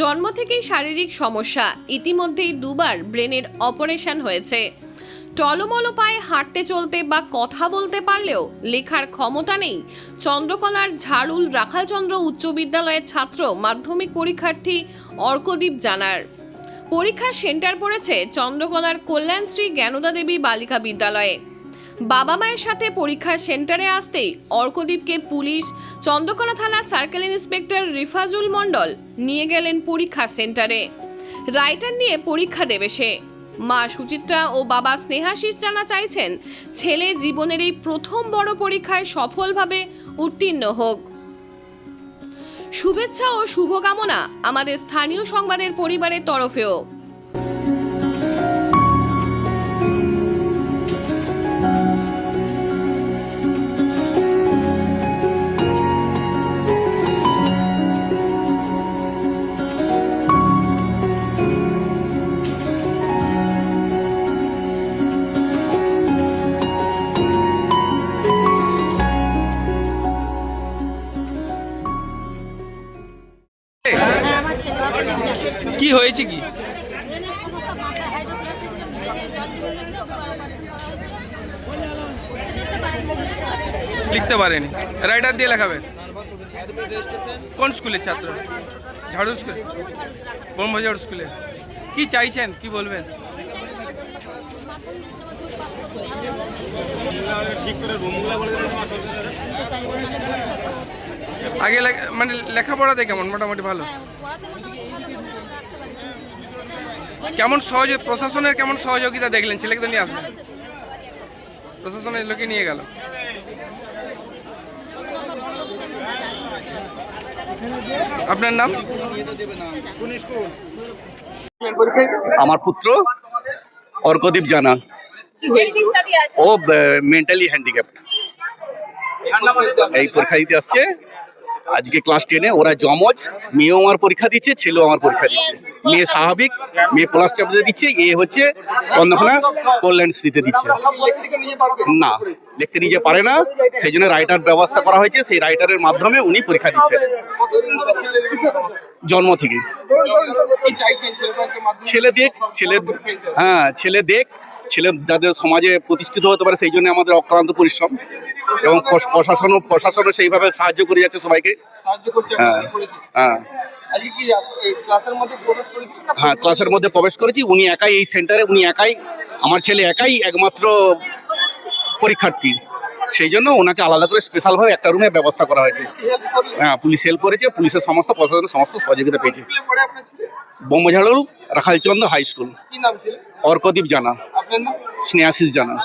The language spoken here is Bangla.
জন্ম থেকেই শারীরিক সমস্যা, ইতিমধ্যেই দুবার ব্রেনের অপারেশন হয়েছে। টলমলো পায়ে হাঁটতে চলতে বা কথা বলতে পারলেও লেখার ক্ষমতা নেই। চন্দ্রকলার ঝাড়ুল রাখালচন্দ্র উচ্চ বিদ্যালয়ের ছাত্র, মাধ্যমিক পরীক্ষার্থী অর্কদীপ জানার। পরীক্ষার সেন্টার পড়েছে চন্দ্রকলার কল্যাণশ্রী জ্ঞানদা দেবী বালিকা বিদ্যালয়ে। বাবা মায়ের সাথে পরীক্ষার সেন্টারে আসতেই অর্কদীপকে পুলিশ, চন্দ্রকোনা থানা সার্কেল ইন্সপেক্টর রিফাজুল মণ্ডল নিয়ে গেলেন পরীক্ষা সেন্টারে। রাইটার নিয়ে পরীক্ষা দেবে সে। মা সুচিত্রা ও বাবা স্নেহাশিস জানা চাইছেন ছেলে জীবনের এই প্রথম বড় পরীক্ষায় সফলভাবে উত্তীর্ণ হোক। শুভেচ্ছা ও শুভকামনা আমাদের স্থানীয় সংবাদের পরিবারের তরফেও। করা হয়েছে লিখতে পারেনি। রাইটার দিয়ে লেখাবেন কোন স্কুলের ছাত্র? ঝাড়ু স্কুল? ব্রহ্মঝাড় স্কুলে। কি চাইছেন? কি বলবেন? আগে মানে লেখাপড়াতে কেমন? মোটামুটি ভালো? কেমন সহযোগ প্রশাসনের কেমন সহযোগিতা দেখলেন? ছেলেকে তো নিয়ে আসলেন প্রশাসনের লোকে নিয়ে গেল। আপনার নাম? আমার পুত্র অর্কদীপ জানা। ও মেন্টালি হ্যান্ডিক্যাপ এই পরীক্ষা দিতে আসছে। আজকে ক্লাস টেনে ওরা জমজ মেয়েও আমার পরীক্ষা দিচ্ছে, ছেলেও আমার পরীক্ষা দিচ্ছে। মেয়ে স্বাভাবিক, মেয়ে প্লাস চ্যাপ্টারে দিচ্ছে, এ হচ্ছে চন্দ্রকোনা কল্যাণ স্মৃতি দিচ্ছে। না লিখতে নিজে পারে না সেই জন্য রাইটার ব্যবস্থা করা হয়েছে, সেই রাইটারের মাধ্যমে উনি পরীক্ষা দিচ্ছেন। জন্ম থেকে ছেলে দেখ, ছেলে হ্যাঁ ছেলে দেখ ছেলে যাদের সমাজে প্রতিষ্ঠিত হতে পারে সেই জন্য আমাদের অক্লান্ত পরিশ্রম এবং প্রশ- প্রশাসনও প্রশাসনও সেইভাবে সাহায্য করে যাচ্ছে সবাইকে। হ্যাঁ হ্যাঁ। হ্যাঁ ক্লাসের মধ্যে প্রবেশ করেছি উনি একাই এই সেন্টারে উনি একাই আমার ছেলে একাই একমাত্র পরীক্ষার্থী। সেই জন্য ওনাকে আলাদা করে স্পেশালভাবে একটা রুমে ব্যবস্থা করা হয়েছে। হ্যাঁ পুলিশ হেল্প করেছে পুলিশের সমস্ত প্রশাসনের সমস্ত সহযোগিতা পেয়েছে। বোম্বঝাড়ুল রাখালচন্দ্র হাই স্কুল। অর্কদীপ জানা। স্নেহাশিস জানা